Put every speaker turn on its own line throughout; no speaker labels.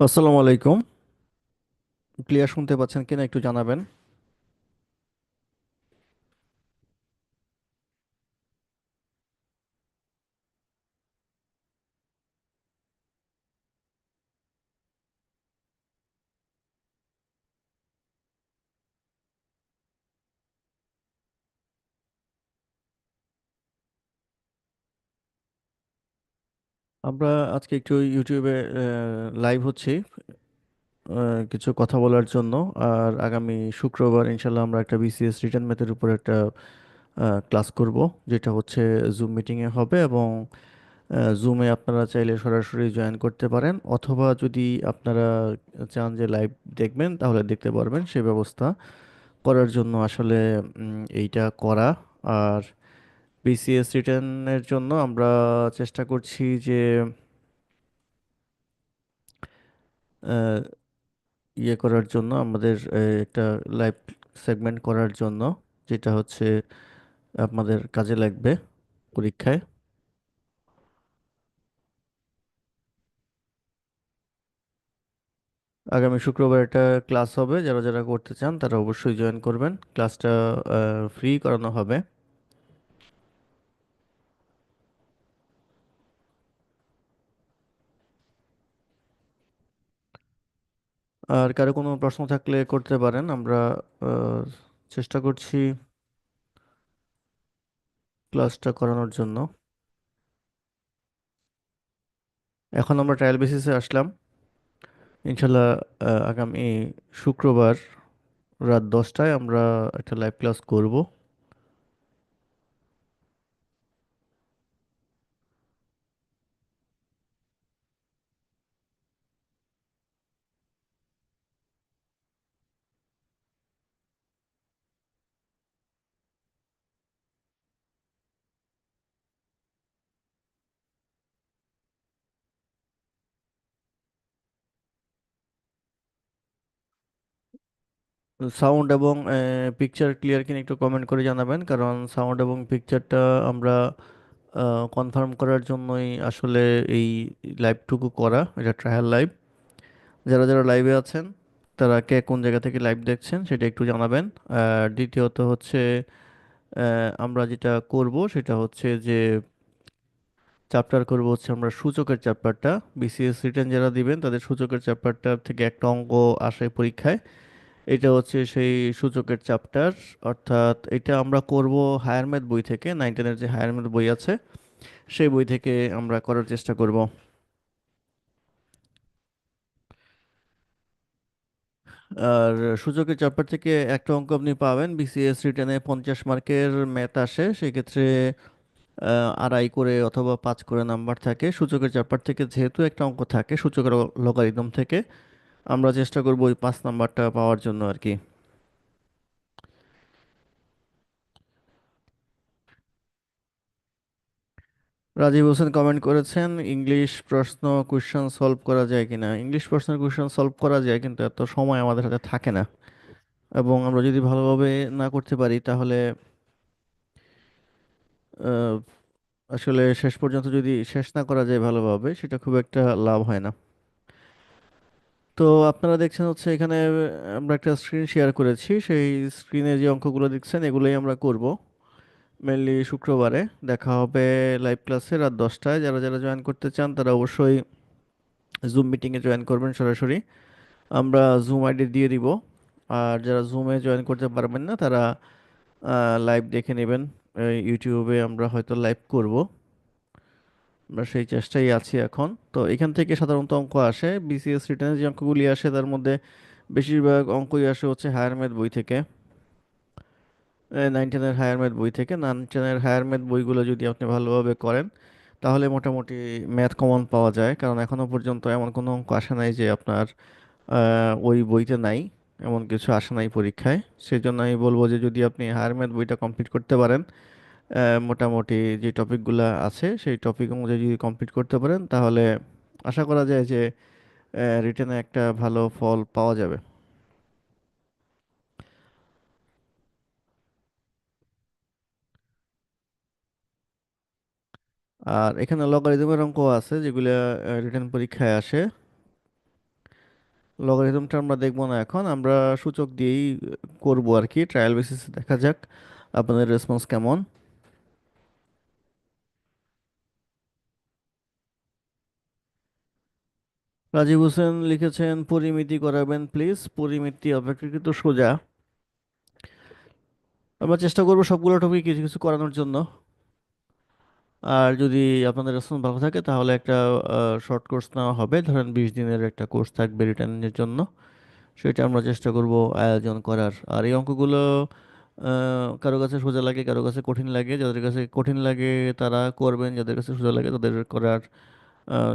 আসসালামু আলাইকুম। ক্লিয়ার শুনতে পাচ্ছেন কিনা একটু জানাবেন। আমরা আজকে একটু ইউটিউবে লাইভ হচ্ছি কিছু কথা বলার জন্য। আর আগামী শুক্রবার ইনশাল্লাহ আমরা একটা বিসিএস রিটার্ন ম্যাথের উপর একটা ক্লাস করব, যেটা হচ্ছে জুম মিটিংয়ে হবে এবং জুমে আপনারা চাইলে সরাসরি জয়েন করতে পারেন। অথবা যদি আপনারা চান যে লাইভ দেখবেন, তাহলে দেখতে পারবেন। সেই ব্যবস্থা করার জন্য আসলে এইটা করা। আর বিসিএস রিটার্নের জন্য আমরা চেষ্টা করছি যে ইয়ে করার জন্য আমাদের একটা লাইভ সেগমেন্ট করার জন্য, যেটা হচ্ছে আপনাদের কাজে লাগবে পরীক্ষায়। আগামী শুক্রবার একটা ক্লাস হবে, যারা যারা করতে চান তারা অবশ্যই জয়েন করবেন। ক্লাসটা ফ্রি করানো হবে। আর কারও কোনো প্রশ্ন থাকলে করতে পারেন। আমরা চেষ্টা করছি ক্লাসটা করানোর জন্য। এখন আমরা ট্রায়াল বেসিসে আসলাম। ইনশাল্লাহ আগামী শুক্রবার রাত দশটায় আমরা একটা লাইভ ক্লাস করব। সাউন্ড এবং পিকচার ক্লিয়ার কিনা একটু কমেন্ট করে জানাবেন। কারণ সাউন্ড এবং পিকচারটা আমরা কনফার্ম করার জন্যই আসলে এই লাইভটুকু করা। এটা ট্রায়াল লাইভ যারা যারা লাইভে আছেন, তারা কে কোন জায়গা থেকে লাইভ দেখছেন সেটা একটু জানাবেন। আর দ্বিতীয়ত হচ্ছে আমরা যেটা করব সেটা হচ্ছে যে চ্যাপ্টার করব হচ্ছে আমরা সূচকের চ্যাপ্টারটা বিসিএস রিটার্ন যারা দিবেন, তাদের সূচকের চ্যাপ্টারটা থেকে একটা অঙ্ক আসে পরীক্ষায়। এটা হচ্ছে সেই সূচকের চ্যাপ্টার অর্থাৎ এটা আমরা করব হায়ার ম্যাথ বই থেকে নাইন টেনের যে হায়ার ম্যাথ বই আছে, সেই বই থেকে আমরা করার চেষ্টা করব। আর সূচকের চ্যাপ্টার থেকে একটা অঙ্ক আপনি পাবেন বিসিএস রিটেনে পঞ্চাশ মার্কের ম্যাথ আসে, সেক্ষেত্রে আড়াই করে অথবা পাঁচ করে নাম্বার থাকে। সূচকের চ্যাপ্টার থেকে যেহেতু একটা অঙ্ক থাকে, সূচকের লগারিদম থেকে আমরা চেষ্টা করব ওই পাঁচ নাম্বারটা পাওয়ার জন্য আর কি। রাজীব হোসেন কমেন্ট করেছেন ইংলিশ প্রশ্ন কোশ্চেন সলভ করা যায় কিনা? ইংলিশ প্রশ্নের কোশ্চেন সলভ করা যায়, কিন্তু এত সময় আমাদের হাতে থাকে না। এবং আমরা যদি ভালোভাবে না করতে পারি, তাহলে আসলে শেষ পর্যন্ত যদি শেষ না করা যায় ভালোভাবে, সেটা খুব একটা লাভ হয় না। তো আপনারা দেখছেন হচ্ছে এখানে, আমরা একটা স্ক্রিন শেয়ার করেছি। সেই স্ক্রিনে যে অঙ্কগুলো দেখছেন, এগুলোই আমরা করব। মেনলি শুক্রবারে দেখা হবে লাইভ ক্লাসে রাত দশটায়। যারা যারা জয়েন করতে চান, তারা অবশ্যই জুম মিটিংয়ে জয়েন করবেন সরাসরি। আমরা জুম আইডি দিয়ে দিব। আর যারা জুমে জয়েন করতে পারবেন না, তারা লাইভ দেখে নেবেন। ইউটিউবে আমরা হয়তো লাইভ করব। আমরা সেই চেষ্টাই আছি এখন। তো এখান থেকে সাধারণত অঙ্ক আসে বিসিএস রিটেনের যে অঙ্কগুলি আসে তার মধ্যে বেশিরভাগ অঙ্কই আসে হচ্ছে হায়ার ম্যাথ বই থেকে। নাইন টেনের হায়ার ম্যাথ বই থেকে। নাইন টেনের হায়ার ম্যাথ বইগুলো যদি আপনি ভালোভাবে করেন, তাহলে মোটামুটি ম্যাথ কমন পাওয়া যায়। কারণ এখনও পর্যন্ত এমন কোনো অঙ্ক আসে নাই যে আপনার ওই বইতে নাই, এমন কিছু আসে নাই পরীক্ষায়। সেই জন্য আমি বলব যে যদি আপনি হায়ার ম্যাথ বইটা কমপ্লিট করতে পারেন মোটামুটি যে টপিকগুলো আছে, সেই টপিক অনুযায়ী যদি কমপ্লিট করতে পারেন, তাহলে আশা করা যায় যে রিটেনে একটা ভালো ফল পাওয়া যাবে। আর এখানে লগারিদমের অঙ্ক আছে, যেগুলো রিটেন পরীক্ষায় আসে। লগারিদমটা আমরা দেখব না এখন, আমরা সূচক দিয়েই করব আর কি ট্রায়াল বেসিসে দেখা যাক, আপনাদের রেসপন্স কেমন। রাজীব হোসেন লিখেছেন, পরিমিতি করাবেন প্লিজ পরিমিতি অপেক্ষাকৃত সোজা। আমরা চেষ্টা করব সবগুলো টপিক কিছু কিছু করানোর জন্য। আর যদি আপনাদের রেসপন্স ভালো থাকে, তাহলে একটা শর্ট কোর্স নেওয়া হবে। ধরেন বিশ দিনের একটা কোর্স থাকবে রিটার্নের জন্য। সেটা আমরা চেষ্টা করব আয়োজন করার। আর এই অঙ্কগুলো কারও কাছে সোজা লাগে, কারও কাছে কঠিন লাগে। যাদের কাছে কঠিন লাগে, তারা করবেন। যাদের কাছে সোজা লাগে, তাদের করার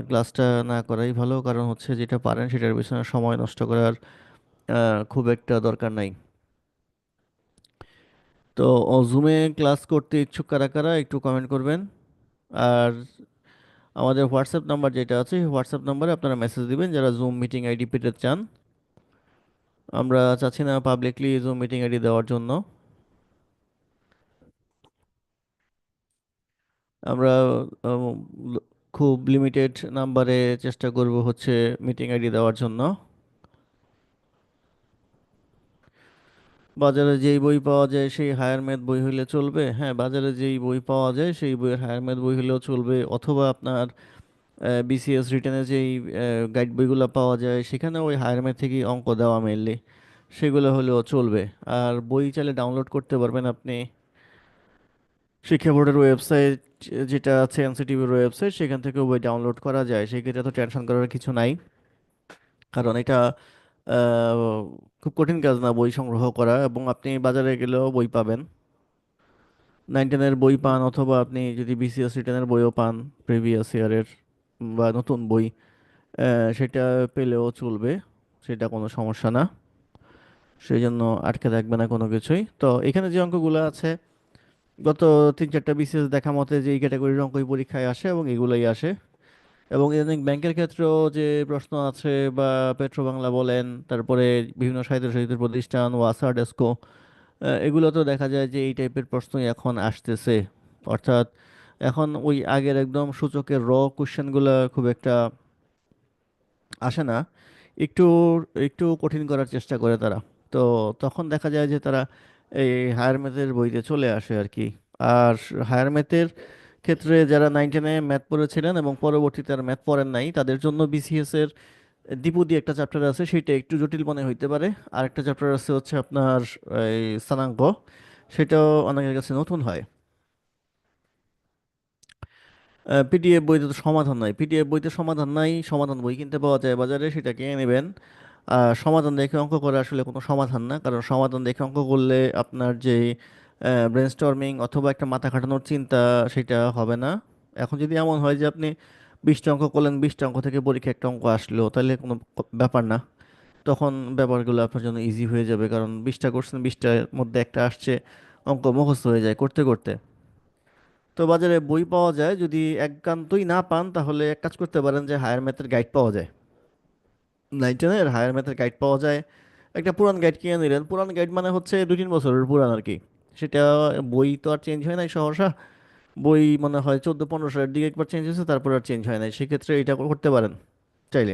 ক্লাসটা না করাই ভালো। কারণ হচ্ছে যেটা পারেন সেটার পিছনে সময় নষ্ট করার খুব একটা দরকার নাই। তো জুমে ক্লাস করতে ইচ্ছুক কারা কারা, একটু কমেন্ট করবেন। আর আমাদের হোয়াটসঅ্যাপ নাম্বার যেটা আছে হোয়াটসঅ্যাপ নাম্বারে আপনারা মেসেজ দিবেন, যারা জুম মিটিং আইডি পেতে চান। আমরা চাচ্ছি না পাবলিকলি জুম মিটিং আইডি দেওয়ার জন্য। আমরা খুব লিমিটেড নাম্বারে চেষ্টা করব হচ্ছে মিটিং আইডি দেওয়ার জন্য। বাজারে যেই বই পাওয়া যায় সেই হায়ার ম্যাথ বই হইলে চলবে। হ্যাঁ বাজারে যেই বই পাওয়া যায় সেই বইয়ের হায়ার ম্যাথ বই হলেও চলবে। অথবা আপনার বিসিএস রিটেনে যেই গাইড বইগুলো পাওয়া যায় সেখানে ওই হায়ার ম্যাথ থেকেই অঙ্ক দেওয়া মেনলি সেগুলো হলেও চলবে। আর বই চাইলে ডাউনলোড করতে পারবেন আপনি। শিক্ষা বোর্ডের ওয়েবসাইট যেটা আছে এনসিটিভির ওয়েবসাইট, সেখান থেকে বই ডাউনলোড করা যায়। সেক্ষেত্রে তো টেনশন করার কিছু নাই। কারণ এটা খুব কঠিন কাজ না বই সংগ্রহ করা। এবং আপনি বাজারে গেলেও বই পাবেন। নাইন টেনের বই পান অথবা আপনি যদি বিসিএস রিটেনের বইও পান প্রিভিয়াস ইয়ারের বা নতুন বই সেটা পেলেও চলবে। সেটা কোনো সমস্যা না। সেই জন্য আটকে থাকবে না কোনো কিছুই। তো এখানে যে অঙ্কগুলো আছে গত তিন চারটা বিসিএস দেখা মতে যে এই ক্যাটাগরির অঙ্কই পরীক্ষায় আসে এবং এগুলোই আসে। এবং ইদানিং ব্যাংকের ক্ষেত্রেও যে প্রশ্ন আছে বা পেট্রো বাংলা বলেন, তারপরে বিভিন্ন সাহিত্য প্রতিষ্ঠান ওয়াসা ডেস্কো এগুলো তো দেখা যায় যে এই টাইপের প্রশ্নই এখন আসতেছে। অর্থাৎ এখন ওই আগের একদম সূচকের র কোশ্চেনগুলো খুব একটা আসে না। একটু একটু কঠিন করার চেষ্টা করে তারা। তো তখন দেখা যায় যে তারা এই হায়ার ম্যাথের বইতে চলে আসে আর কি। আর হায়ার ম্যাথের ক্ষেত্রে যারা নাইন টেনে ম্যাথ পড়েছিলেন এবং পরবর্তীতে আর ম্যাথ পড়েন নাই, তাদের জন্য বিসিএস এর দ্বিপদী একটা চ্যাপ্টার আছে, সেটা একটু জটিল মনে হইতে পারে। আর একটা চ্যাপ্টার আছে হচ্ছে আপনার এই স্থানাঙ্ক সেটাও অনেকের কাছে নতুন হয়। পিডিএফ বইতে তো সমাধান নাই। পিডিএফ বইতে সমাধান নাই, সমাধান বই কিনতে পাওয়া যায় বাজারে সেটা কিনে নেবেন সমাধান দেখে অঙ্ক করা আসলে কোনো সমাধান না। কারণ সমাধান দেখে অঙ্ক করলে আপনার যে ব্রেনস্টর্মিং অথবা একটা মাথা খাটানোর চিন্তা সেটা হবে না। এখন যদি এমন হয় যে আপনি বিশটা অঙ্ক করলেন, বিশটা অঙ্ক থেকে পরীক্ষা একটা অঙ্ক আসলো, তাহলে কোনো ব্যাপার না। তখন ব্যাপারগুলো আপনার জন্য ইজি হয়ে যাবে। কারণ বিশটা করছেন, বিশটার মধ্যে একটা আসছে, অঙ্ক মুখস্থ হয়ে যায় করতে করতে। তো বাজারে বই পাওয়া যায়। যদি একান্তই না পান, তাহলে এক কাজ করতে পারেন যে হায়ার ম্যাথের গাইড পাওয়া যায়। নাইন টেনের হায়ার ম্যাথের গাইড পাওয়া যায়। একটা পুরান গাইড কিনে নিলেন। পুরান গাইড মানে হচ্ছে দুই তিন বছরের পুরান আর কি। সেটা বই তো আর চেঞ্জ হয় নাই সহসা। বই মনে হয় চোদ্দ পনেরো সালের দিকে একবার চেঞ্জ হয়েছে, তারপর আর চেঞ্জ হয় নাই। সেক্ষেত্রে এটা করতে পারেন চাইলে।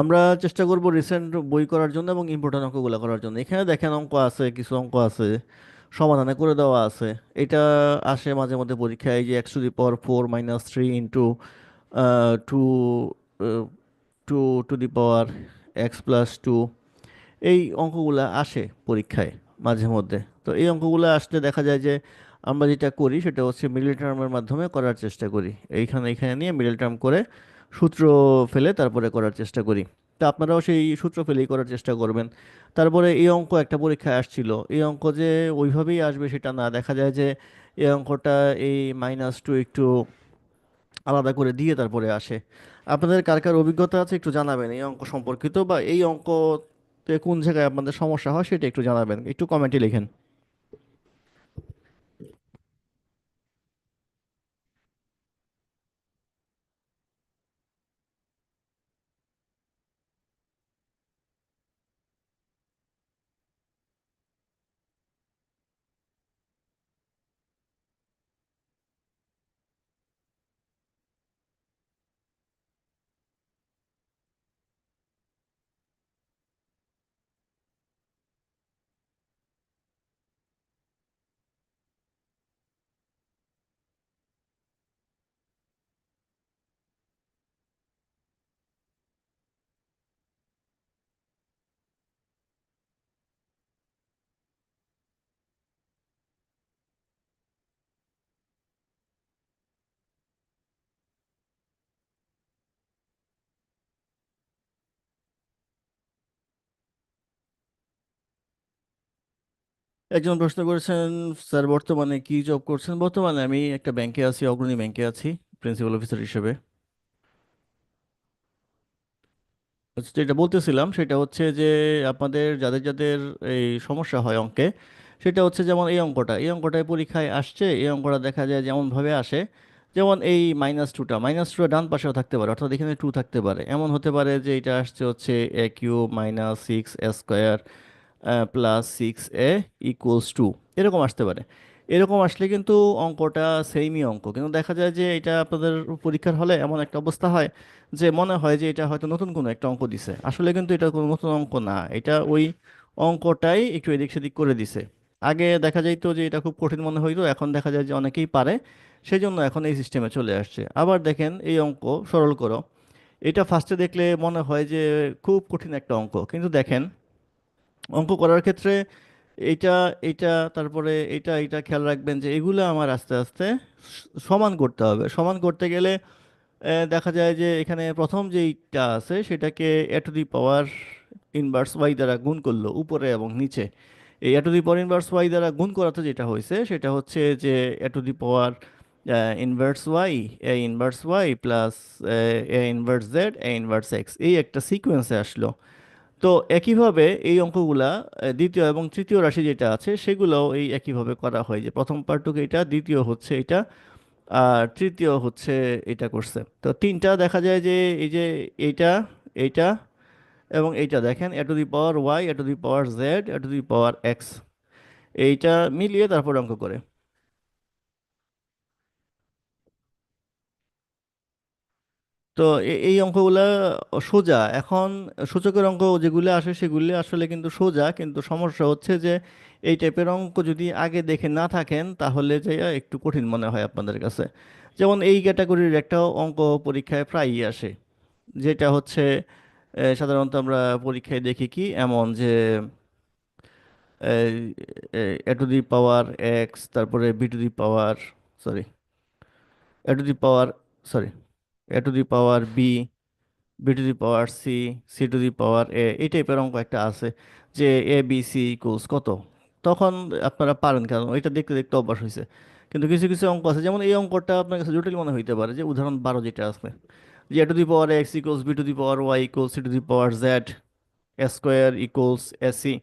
আমরা চেষ্টা করব রিসেন্ট বই করার জন্য এবং ইম্পর্টেন্ট অঙ্কগুলো করার জন্য। এখানে দেখেন অঙ্ক আছে, কিছু অঙ্ক আছে, সমাধানে করে দেওয়া আছে। এটা আসে মাঝে মধ্যে পরীক্ষায় যে x to the power four minus three into two two two the power x plus two, এই অঙ্কগুলো আসে পরীক্ষায় মাঝে মধ্যে। তো এই অঙ্কগুলো আসলে দেখা যায় যে আমরা যেটা করি সেটা হচ্ছে মিডল টার্মের মাধ্যমে করার চেষ্টা করি। এইখানে এইখানে নিয়ে মিডল টার্ম করে সূত্র ফেলে তারপরে করার চেষ্টা করি। তা আপনারাও সেই সূত্র ফেলেই করার চেষ্টা করবেন। তারপরে এই অঙ্ক একটা পরীক্ষায় আসছিল। এই অঙ্ক যে ওইভাবেই আসবে সেটা না। দেখা যায় যে এই অঙ্কটা এই মাইনাস টু একটু আলাদা করে দিয়ে তারপরে আসে। আপনাদের কার কার অভিজ্ঞতা আছে একটু জানাবেন, এই অঙ্ক সম্পর্কিত বা এই অঙ্কতে কোন জায়গায় আপনাদের সমস্যা হয় সেটা একটু জানাবেন, একটু কমেন্টে লিখেন। একজন প্রশ্ন করেছেন স্যার বর্তমানে কি জব করছেন? বর্তমানে আমি একটা ব্যাংকে আছি অগ্রণী ব্যাংকে আছি প্রিন্সিপাল অফিসার হিসেবে। আচ্ছা, যেটা বলতেছিলাম সেটা হচ্ছে যে আপনাদের যাদের যাদের এই সমস্যা হয় অঙ্কে সেটা হচ্ছে যেমন এই অঙ্কটা এই অঙ্কটায় পরীক্ষায় আসছে এই অঙ্কটা দেখা যায় যেমনভাবে আসে যেমন এই মাইনাস টুটা মাইনাস টুটা ডান পাশেও থাকতে পারে অর্থাৎ এখানে টু থাকতে পারে। এমন হতে পারে যে এটা আসছে হচ্ছে a q minus six square plus six a equals two এরকম আসতে পারে। এরকম আসলে কিন্তু অঙ্কটা সেমই অঙ্ক। কিন্তু দেখা যায় যে এটা আপনাদের পরীক্ষার হলে এমন একটা অবস্থা হয় যে মনে হয় যে এটা হয়তো নতুন কোনো একটা অঙ্ক দিছে। আসলে কিন্তু এটা কোনো নতুন অঙ্ক না। এটা ওই অঙ্কটাই একটু এদিক সেদিক করে দিছে। আগে দেখা যাইতো যে এটা খুব কঠিন মনে হইতো, এখন দেখা যায় যে অনেকেই পারে। সেই জন্য এখন এই সিস্টেমে চলে আসছে। আবার দেখেন এই অঙ্ক, সরল করো। এটা ফার্স্টে দেখলে মনে হয় যে খুব কঠিন একটা অঙ্ক। কিন্তু দেখেন অঙ্ক করার ক্ষেত্রে এইটা এইটা, তারপরে এটা এটা খেয়াল রাখবেন যে এগুলো আমার আস্তে আস্তে সমান করতে হবে। সমান করতে গেলে দেখা যায় যে এখানে প্রথম যেইটা আছে সেটাকে a to the power inverse y দ্বারা গুণ করল, উপরে এবং নিচে। এই a to the power inverse y দ্বারা গুণ করাতে যেটা হয়েছে, সেটা হচ্ছে যে a to the power inverse y a inverse y plus a inverse z a inverse x এই একটা সিকোয়েন্সে আসলো। তো একইভাবে এই অঙ্কগুলা দ্বিতীয় এবং তৃতীয় রাশি যেটা আছে, সেগুলোও এই একইভাবে করা হয় যে প্রথম পার্টটুকু এটা, দ্বিতীয় হচ্ছে এটা, আর তৃতীয় হচ্ছে এটা করছে। তো তিনটা দেখা যায় যে এই যে এইটা এইটা এবং এইটা দেখেন, a to the power y, a to the power z, a to the power x. এইটা মিলিয়ে তারপর অঙ্ক করে। তো এ- এই অঙ্কগুলা সোজা। এখন সূচকের অঙ্ক যেগুলো আসে সেগুলি আসলে কিন্তু সোজা, কিন্তু সমস্যা হচ্ছে যে এই টাইপের অঙ্ক যদি আগে দেখে না থাকেন তাহলে যে একটু কঠিন মনে হয় আপনাদের কাছে। যেমন এই ক্যাটাগরির একটা অঙ্ক পরীক্ষায় প্রায়ই আসে। যেটা হচ্ছে সাধারণত আমরা পরীক্ষায় দেখি কি? এমন যে A to the power X, তারপরে B to the power, sorry, A to the power, sorry A to the power B B to the power C C to the power A এই টাইপের অঙ্ক একটা আছে যে এ বি সি ইকুয়ালস কত? তখন আপনারা পারেন, কারণ ওইটা দেখতে দেখতে অভ্যাস হয়েছে কিন্তু কিছু কিছু অঙ্ক আছে, যেমন এই অঙ্কটা আপনার কাছে জটিল মনে হইতে পারে, যে উদাহরণ বারো যেটা আছে। যে A to the power X equals B to the power Y equals C to the power Z square equals AC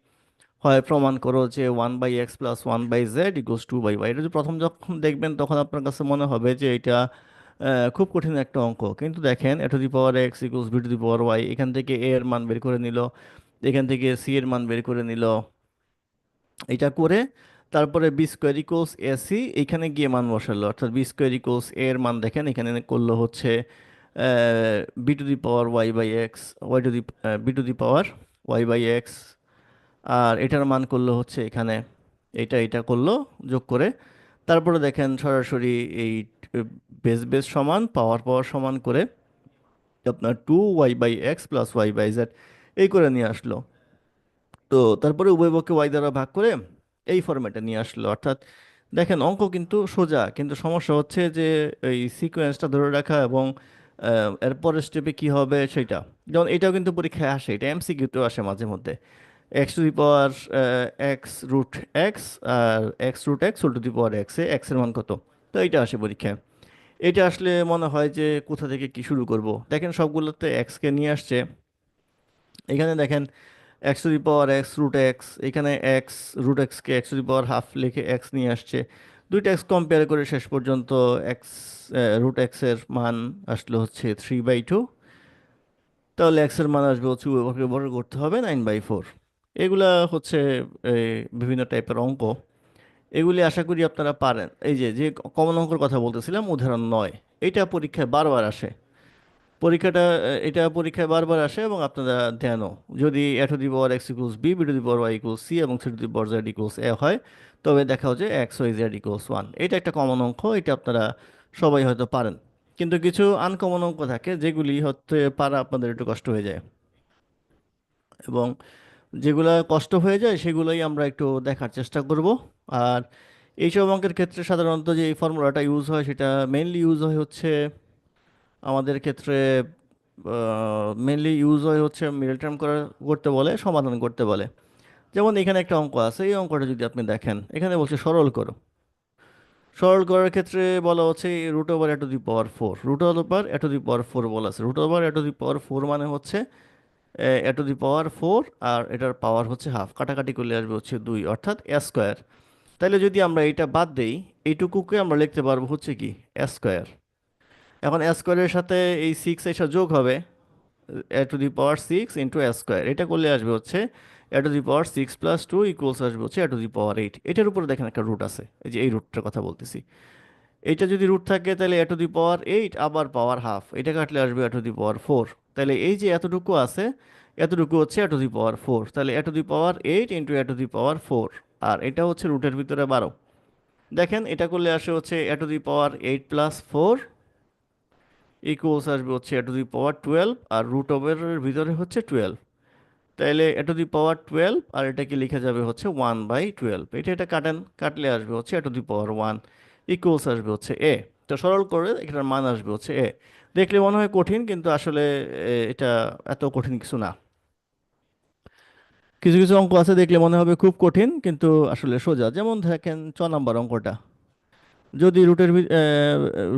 হয় প্রমাণ করো যে one by X plus one by Z equals two by Y এটা যদি প্রথম যখন দেখবেন, তখন আপনার কাছে মনে হবে যে এটা খুব কঠিন একটা অঙ্ক। কিন্তু দেখেন A to the power X equals B to the power Y এখান থেকে এ এর মান বের করে নিল, এখান থেকে সি এর মান বের করে নিল। এটা করে তারপরে বি স্কোয়ার এ সি এখানে গিয়ে মান বসালো। অর্থাৎ বি স্কোয়ার ইকুয়ালস এ এর মান দেখেন, এখানে করল হচ্ছে B to the power Y by X Y to the B to the power Y by X আর এটার মান করল হচ্ছে এখানে। এটা এটা করল, যোগ করে তারপরে দেখেন সরাসরি এই বেস বেস সমান পাওয়ার পাওয়ার সমান করে আপনার two Y by X plus Y by Z এই করে নিয়ে আসলো। তো তারপরে উভয় পক্ষে ওয়াই দ্বারা ভাগ করে এই ফরম্যাটে নিয়ে আসলো। অর্থাৎ দেখেন অঙ্ক কিন্তু সোজা, কিন্তু সমস্যা হচ্ছে যে এই সিকোয়েন্সটা ধরে রাখা এবং এরপরের এর পরের স্টেপে কি হবে সেটা। যেমন এটাও কিন্তু পরীক্ষায় আসে, এটা এমসিকিউতেও আসে মাঝে মধ্যে। X to the power X root X R X root X whole to the power X এ এক্সের মান কত? তো এইটা আসে পরীক্ষায় এটা আসলে মনে হয় যে কোথা থেকে কি শুরু করব? দেখেন সবগুলোতে এক্সকে নিয়ে আসছে। এখানে দেখেন X to the power X root X এখানে এক্স রুট এক্সকে X to the power half লিখে এক্স নিয়ে আসছে। দুইটা এক্স কম্পেয়ার করে শেষ পর্যন্ত এক্স রুট এক্সের মান আসলো হচ্ছে থ্রি বাই টু তাহলে এক্সের মান আসবে হচ্ছে উভয়কে করতে হবে নাইন বাই ফোর এগুলা হচ্ছে এ, বিভিন্ন টাইপের অঙ্ক। এগুলি আশা করি আপনারা পারেন। এই যে যে কমন অঙ্কের কথা বলতেছিলাম উদাহরণ নয়। এটা পরীক্ষায় বারবার আসে। পরীক্ষাটা এটা পরীক্ষায় বারবার আসে এবং আপনারা ধ্যানও। যদি A to the power X equals B B to the power Y equals C এবং C to the power Z equals A হয় তবে দেখা হচ্ছে X Y Z equals one এটা একটা কমন অঙ্ক এটা আপনারা সবাই হয়তো পারেন। কিন্তু কিছু আনকমন অঙ্ক থাকে যেগুলি হতে পারা আপনাদের একটু কষ্ট হয়ে যায়। এবং যেগুলা কষ্ট হয়ে যায়, সেগুলোই আমরা একটু দেখার চেষ্টা করব। আর এইসব অঙ্কের ক্ষেত্রে সাধারণত যে এই ফর্মুলাটা ইউজ হয়, সেটা মেইনলি ইউজ হয় হচ্ছে আমাদের ক্ষেত্রে মেইনলি ইউজ হয় হচ্ছে মিডল টার্ম করা, করতে বলে, সমাধান করতে বলে। যেমন এখানে একটা অঙ্ক আছে, এই অঙ্কটা যদি আপনি দেখেন, এখানে বলছে সরল করো। সরল করার ক্ষেত্রে বলা হচ্ছে root over A to the power four root over A to the power four বলা আছে। Root over A to the power four মানে হচ্ছে এ টু দি পাওয়ার ফোর আর এটার পাওয়ার হচ্ছে হাফ। কাটাকাটি করলে আসবে হচ্ছে দুই, অর্থাৎ এ স্কোয়ার। তাহলে যদি আমরা এটা বাদ দেই, এইটুকুকে আমরা লিখতে পারব হচ্ছে কি, এ স্কোয়ার। এখন এ স্কোয়ারের সাথে এই সিক্স এসে যোগ হবে, A to the power six into A square. এটা করলে আসবে হচ্ছে A to the power six plus two equals আসবে হচ্ছে এ টু দি পাওয়ার এইট এটার উপরে দেখেন একটা রুট আছে, এই যে এই রুটটার কথা বলতেছি। এইটা যদি রুট থাকে তাহলে A to the power eight আবার পাওয়ার হাফ এটা কাটলে আসবে এ টু দি পাওয়ার ফোর তাহলে এই যে এতটুকু আছে, এতটুকু হচ্ছে এ দি পাওয়ার ফোর। তাহলে A to the power eight into A to the power four. আর এটা হচ্ছে রুটের ভিতরে বারো। দেখেন, এটা করলে আসে হচ্ছে A to the power eight plus four equals আসবে হচ্ছে A to the power twelve, R root ওভারের ভিতরে হচ্ছে টুয়েলভ। তাহলে A to the power twelve, আর এটাকে লিখে যাবে হচ্ছে ওয়ান বাই টুয়েলভ। এটা এটা কাটেন, কাটলে আসবে হচ্ছে A to the power one equals আসবে হচ্ছে এ। তো সরল করে এটার মান আসবে হচ্ছে এ। দেখলে মনে হয় কঠিন, কিন্তু আসলে এটা এত কঠিন কিছু না। কিছু কিছু অঙ্ক আছে দেখলে মনে হবে খুব কঠিন, কিন্তু আসলে সোজা। যেমন দেখেন, ছ নাম্বার অঙ্কটা। যদি রুটের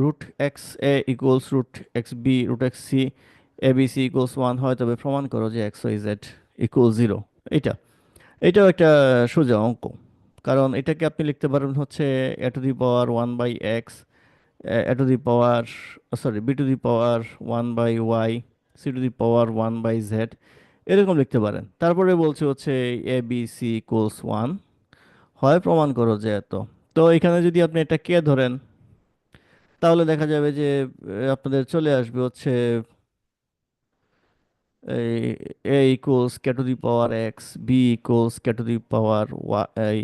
root X A equals root X B root X C A B C equals one হয়, তবে প্রমাণ করো যে X Y Z equal zero এটা এটাও একটা সোজা অঙ্ক। কারণ এটাকে আপনি লিখতে পারেন হচ্ছে A to the power one by X A to the power sorry B to the power one by Y C to the power one by Z এরকম লিখতে পারেন। তারপরে বলছে হচ্ছে A B C equals one হয় প্রমাণ করো যে এত। তো এখানে যদি আপনি এটা কে ধরেন, তাহলে দেখা যাবে যে আপনাদের চলে আসবে হচ্ছে এই A equals K to the power X B equals K to the power Y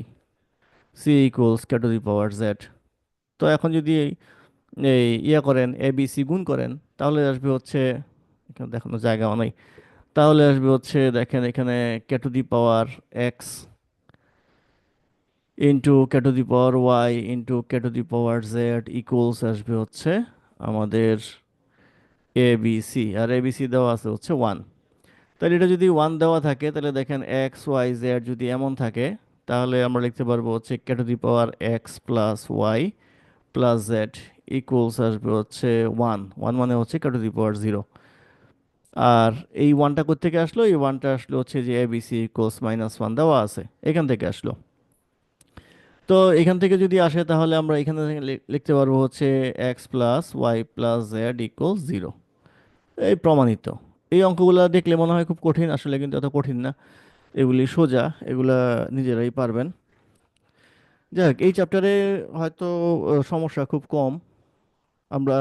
C equals K to the power Z তো এখন যদি এই ইয়ে করেন এ বি সি গুণ করেন, তাহলে আসবে হচ্ছে, এখানে দেখানো জায়গা নাই, তাহলে আসবে হচ্ছে দেখেন এখানে K the power X into K to the power Y into K the power Z equals আসবে হচ্ছে আমাদের এ বি সি আর এ বি সি দেওয়া আছে হচ্ছে ওয়ান তাহলে এটা যদি ওয়ান দেওয়া থাকে, তাহলে দেখেন এক্স ওয়াই জেড যদি এমন থাকে, তাহলে আমরা লিখতে পারব হচ্ছে K the power X plus Y plus Z equals আসবে হচ্ছে ওয়ান ওয়ান মানে হচ্ছে কে টু দি পাওয়ার জিরো আর এই ওয়ানটা কোথেকে আসলো? এই ওয়ানটা আসলো হচ্ছে যে A B C equals minus one দেওয়া আছে। এখান থেকে আসলো। তো এখান থেকে যদি আসে তাহলে আমরা এখানে থেকে লিখতে পারব হচ্ছে X plus Y plus Z equals zero এই প্রমাণিত। এই অঙ্কগুলো দেখলে মনে হয় খুব কঠিন, আসলে কিন্তু এত কঠিন না। এগুলি সোজা, এগুলা নিজেরাই পারবেন। যাই হোক এই চ্যাপ্টারে হয়তো সমস্যা খুব কম। আমরা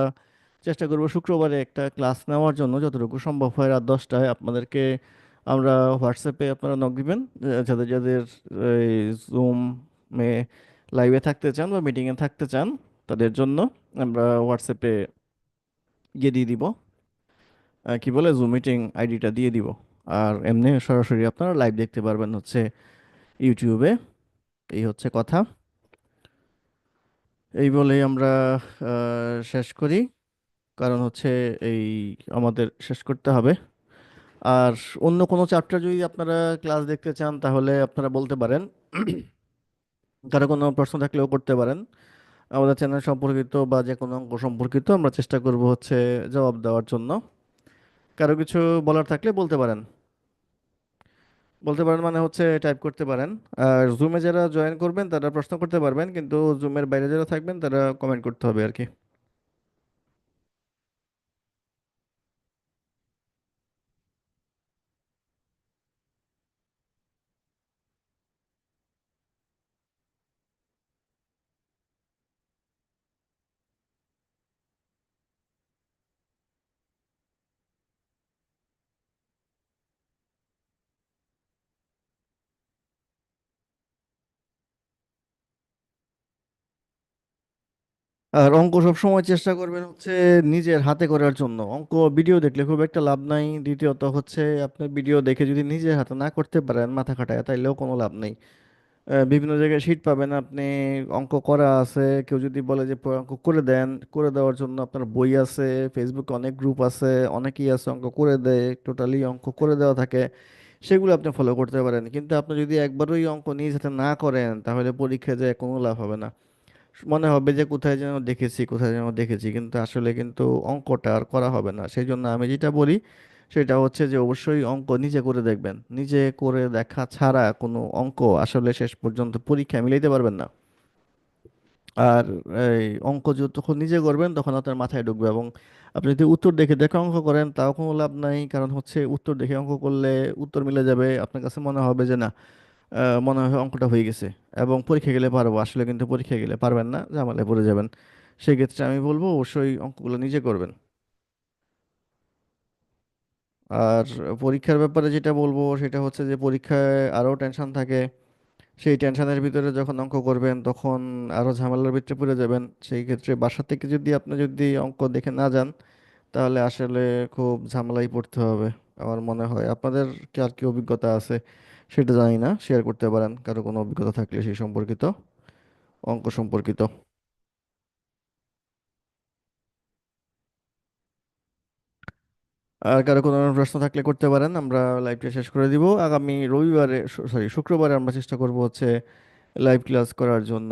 চেষ্টা করব শুক্রবারে একটা ক্লাস নেওয়ার জন্য, যতটুকু সম্ভব হয় রাত দশটায়। আপনাদেরকে আমরা হোয়াটসঅ্যাপে আপনারা নক দিবেন যাদের যাদের জুমে লাইভে থাকতে চান বা মিটিংয়ে থাকতে চান, তাদের জন্য আমরা হোয়াটসঅ্যাপে গিয়ে দিয়ে দিব। কি বলে? জুম মিটিং আইডিটা দিয়ে দিব। আর এমনি সরাসরি আপনারা লাইভ দেখতে পারবেন হচ্ছে ইউটিউবে এই হচ্ছে কথা। এই বলেই আমরা শেষ করি। কারণ হচ্ছে এই আমাদের শেষ করতে হবে। আর অন্য কোনো চ্যাপ্টার যদি আপনারা ক্লাস দেখতে চান, তাহলে আপনারা বলতে পারেন। কারও কোনো প্রশ্ন থাকলেও করতে পারেন। আমাদের চ্যানেল সম্পর্কিত বা যে কোনো অঙ্ক সম্পর্কিত আমরা চেষ্টা করব হচ্ছে জবাব দেওয়ার জন্য। কারও কিছু বলার থাকলে বলতে পারেন। বলতে পারেন মানে হচ্ছে টাইপ করতে পারেন। আর জুমে যারা জয়েন করবেন, তারা প্রশ্ন করতে পারবেন, কিন্তু জুমের বাইরে যারা থাকবেন, তারা কমেন্ট করতে হবে আর কি। আর অঙ্ক সবসময় চেষ্টা করবেন হচ্ছে নিজের হাতে করার জন্য। অঙ্ক ভিডিও দেখলে খুব একটা লাভ নাই। দ্বিতীয়ত হচ্ছে আপনি ভিডিও দেখে যদি নিজের হাতে না করতে পারেন, মাথা খাটায়, তাইলেও কোনো লাভ নেই। বিভিন্ন জায়গায় শিট পাবেন আপনি, অঙ্ক করা আছে। কেউ যদি বলে যে অঙ্ক করে দেন, করে দেওয়ার জন্য আপনার বই আছে ফেসবুকে অনেক গ্রুপ আছে, অনেকেই আছে অঙ্ক করে দেয় টোটালি অঙ্ক করে দেওয়া থাকে। সেগুলো আপনি ফলো করতে পারেন। কিন্তু আপনি যদি একবারই অঙ্ক নিজ হাতে না করেন, তাহলে পরীক্ষায় যায় কোনো লাভ হবে না। মনে হবে যে কোথায় যেন দেখেছি, কোথায় যেন দেখেছি, কিন্তু আসলে কিন্তু অঙ্কটা আর করা হবে না। সেই জন্য আমি যেটা বলি, সেটা হচ্ছে যে অবশ্যই অঙ্ক নিজে করে দেখবেন। নিজে করে দেখা ছাড়া কোনো অঙ্ক আসলে শেষ পর্যন্ত পরীক্ষায় মিলাইতে পারবেন না। আর এই অঙ্ক যতক্ষণ নিজে করবেন, তখন আপনার মাথায় ঢুকবে এবং আপনি যদি উত্তর দেখে দেখে অঙ্ক করেন, তাও কোনো লাভ নাই। কারণ হচ্ছে উত্তর দেখে অঙ্ক করলে উত্তর মিলে যাবে। আপনার কাছে মনে হবে যে না মনে হয় অঙ্কটা হয়ে গেছে। এবং পরীক্ষা গেলে পারব, আসলে কিন্তু পরীক্ষা গেলে পারবেন না, ঝামেলায় পড়ে যাবেন। সেক্ষেত্রে আমি বলব, অবশ্যই অঙ্কগুলো নিজে করবেন। আর পরীক্ষার ব্যাপারে যেটা বলব, সেটা হচ্ছে যে পরীক্ষায় আরও টেনশন থাকে। সেই টেনশনের ভিতরে যখন অঙ্ক করবেন, তখন আরও ঝামেলার ভিতরে পড়ে যাবেন। সেই ক্ষেত্রে বাসা থেকে যদি আপনি যদি অঙ্ক দেখে না যান, তাহলে আসলে খুব ঝামেলায় পড়তে হবে, আমার মনে হয়। আপনাদের কি আর কি অভিজ্ঞতা আছে? সেটা জানি না শেয়ার করতে পারেন, কারও কোনো অভিজ্ঞতা থাকলে সেই সম্পর্কিত, অঙ্ক সম্পর্কিত। আর কারও কোনো প্রশ্ন থাকলে করতে পারেন, আমরা লাইভটা শেষ করে দিব। আগামী রবিবারে সরি শুক্রবারে আমরা চেষ্টা করব হচ্ছে লাইভ ক্লাস করার জন্য।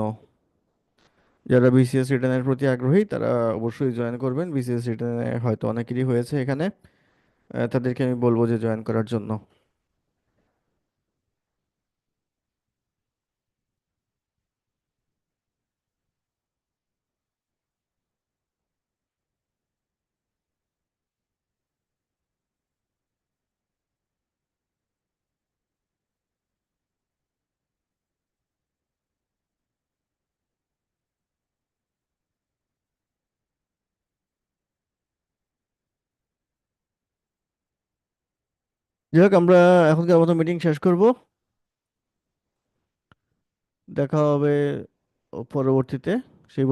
যারা বিসিএস রিটার্নের প্রতি আগ্রহী, তারা অবশ্যই জয়েন করবেন। বিসিএস রিটার্নে হয়তো অনেকেরই হয়েছে এখানে। তাদেরকে আমি বলব যে জয়েন করার জন্য। যাই হোক আমরা এখনকার মতো মিটিং শেষ করব। দেখা হবে পরবর্তীতে। সেই